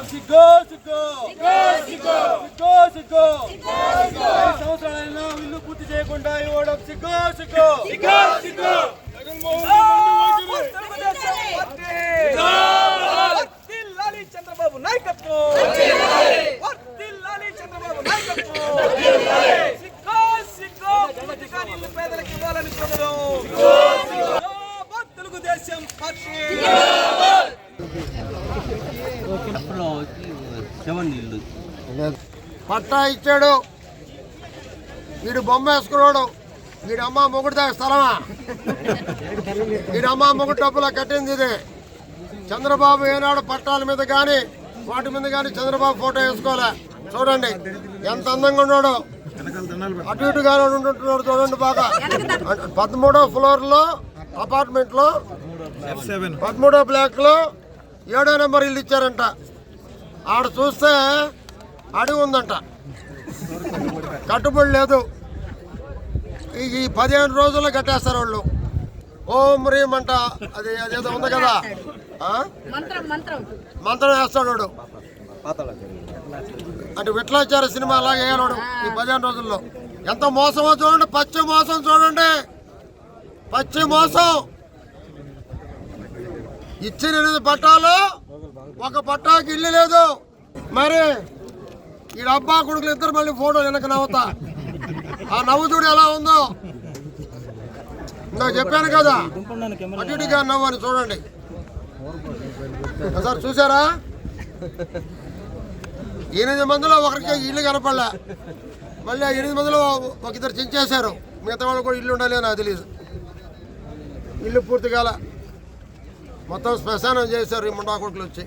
ఓడం సిగ్గో సిగ్గో సిగ్గో సిగ్గో ఐదు సంవత్సరాలైనా ఇల్లు పూర్తి చేయకుండా ఇవ్వడం సిగ్గో సిగ్గో వర్ధిల్లాలి చంద్రబాబు నాయకత్వం. చంద్రబాబు నాయకత్వం. సిగ్గో సిగ్గో పూర్తిగా నీళ్ళు పేదలకు ఇవ్వాలని జిందాబాద్ తెలుగుదేశం పార్టీ. పట్టా ఇచ్చాడు. వీడు బొమ్మ వేసుకున్నాడు. వీడి అమ్మ మొగుడు దాకా స్థలమా? వీడి అమ్మ మొగుడు డబ్బులా కట్టింది ఇది. చంద్రబాబు ఏనాడు పట్టాల మీద కానీ వాటి మీద కానీ చంద్రబాబు ఫోటో వేసుకోలే. చూడండి ఎంత అందంగా ఉన్నాడు. అటు ఇటుగా ఉంటున్నాడు చూడండి బాగా. పదమూడో ఫ్లోర్లో అపార్ట్మెంట్లో పదమూడో బ్లాక్లో ఏడో నెంబర్ ఇల్లు ఇచ్చారంట. ఆడ చూస్తే అడవి ఉందంట. కట్టుబడి లేదు. ఈ పదిహేను రోజుల్లో కట్టేస్తారు వాళ్ళు. ఓం రీం అంట. అది అదేదో ఉంది కదా? మంత్రం వేస్తాడు వాడు. అంటే విట్లాచార సినిమా అలాగే వేయడు ఈ పదిహేను రోజుల్లో. ఎంత మోసమో చూడండి. పచ్చి మోసం చూడండి. పచ్చి మోసం. ఇచ్చిన ఎనిమిది పట్టాలు. ఒక పట్టాకి ఇల్లు లేదు. మరి ఈ అబ్బా కొడుకులు ఇద్దరు మళ్ళీ ఫోటో వెనక నవ్వుతా. ఆ నవ్వు చూడు ఎలా ఉందో? ఇందాక చెప్పాను కదా. అటు నవ్వు అని చూడండి. సార్ చూసారా? ఎనిమిది మందిలో ఒకరికి ఇల్లు కనపడలే. మళ్ళీ ఆ ఎనిమిది మందిలో ఒక ఇద్దరు చించేశారు. మిగతా వాళ్ళు కూడా ఇల్లు ఉండాలి అని తెలియదు ఇల్లు పూర్తి కాల మొత్తం శ్మశానం చేశారు ఈ ముండా వచ్చి.